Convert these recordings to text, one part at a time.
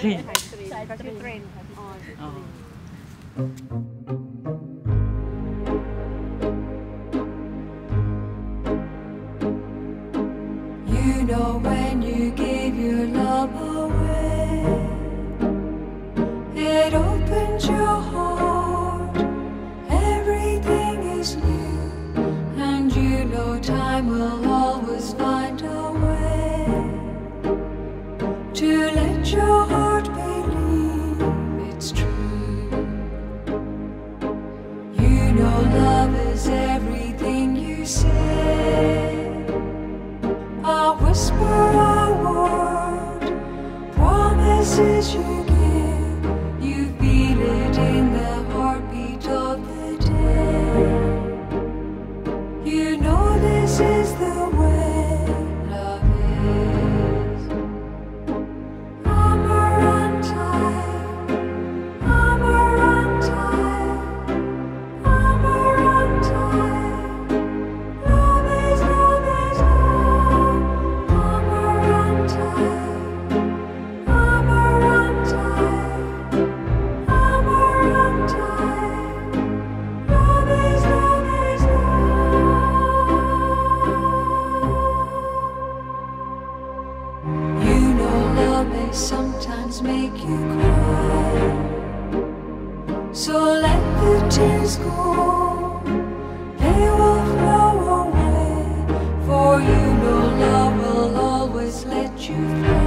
train. You train You know when you gave your love away, it opens your heart. Everything is new, and you know time will always find a way to let your heart. You know love is everything you say. A whisper, a word, promises you So let the tears go. They will flow away. For you know love will always let you fly.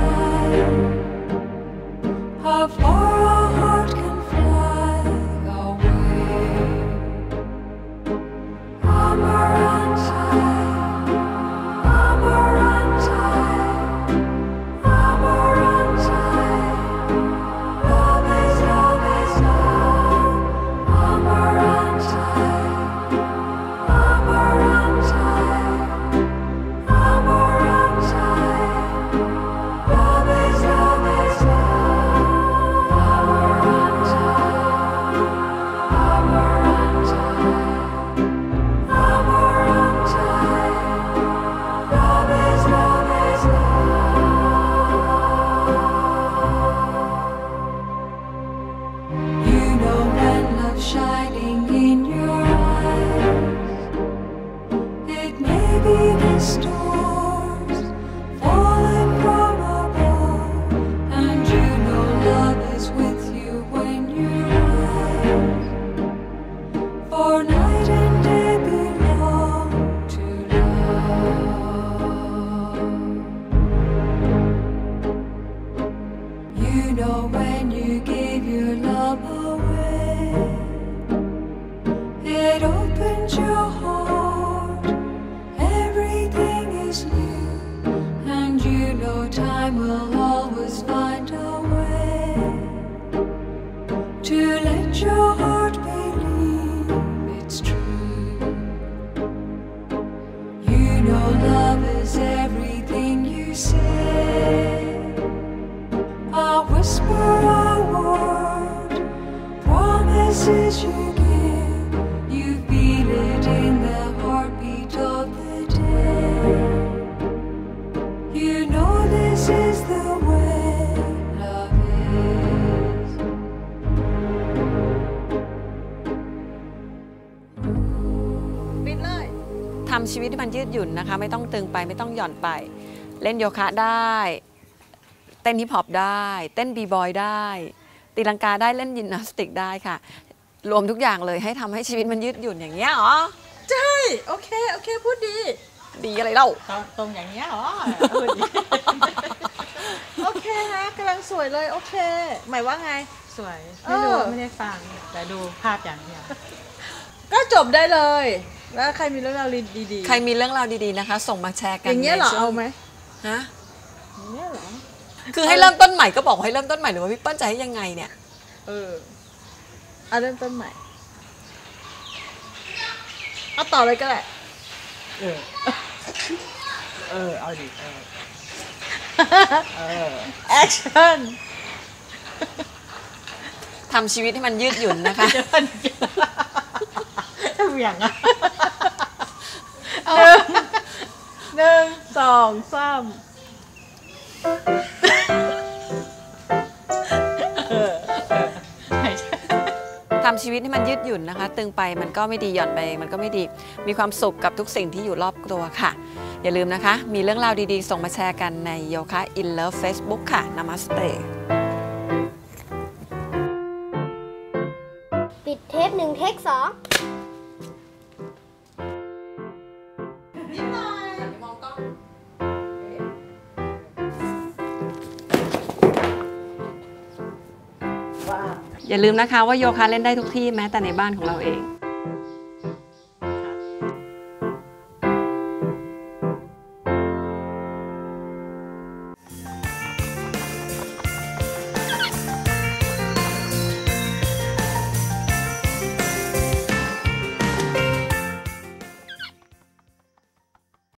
ทำชีวิตให้มันยืดหยุ่นนะคะ ไม่ต้องตึงไปไม่ต้องหย่อนไป เล่นโยคะได้ เต้นฮิปฮอปได้ เต้นบีบอยได้ ตีลังกาได้เล่นยิมนาสติกได้ค่ะ รวมทุกอย่างเลยให้ทำให้ชีวิตมันยืดหยุ่นอย่างเงี้ยเหรอใช่โอเคโอเคพูดดี ดีอะไรเล่าตรงตรงอย่างเงี้ยเหรอโอเคนะกำลังสวยเลยโอเค หมายว่าไงสวยไม่รู้เออไม่ได้ฟังแต่ดูภาพอย่างเดียวก็จบได้เลย แล้วใครมีเรื่องราวดีๆ ใครมีเรื่องราวดีๆนะคะ ส่งมาแชร์กันอย่างเงี้ยเหรอในช่วเอาไหมฮะอย่างเงี้ยเหรอคือให้เริ่มต้นใหม่ก็บอกให้เริ่มต้นใหม่หรือว่าพี่เปิ้ลจะให้ยังไงเนี่ย เออเอาเริ่มต้นใหม่เอาต่อเลยก็ได้เออ เออ เอาดิเออเออแอคชั่นทำชีวิตให้มันยืดหยุ่นนะคะ เหวี่ยงอะหนึ่งสองสามทำชีวิตให้มันยืดหยุ่นนะคะ ตึงไปมันก็ไม่ดีหย่อนไป มันก็ไม่ดีมีความสุขกับทุกสิ่งที่อยู่รอบตัวค่ะ อย่าลืมนะคะ มีเรื่องราวดีๆ ส่งมาแชร์กันในโยคะ In Love Facebook ค่ะนามาสเตปิดเทปหนึ่งเทปสอง อย่าลืมนะคะว่าโยคะเล่นได้ทุกที่แม้แต่ในบ้านของเราเอง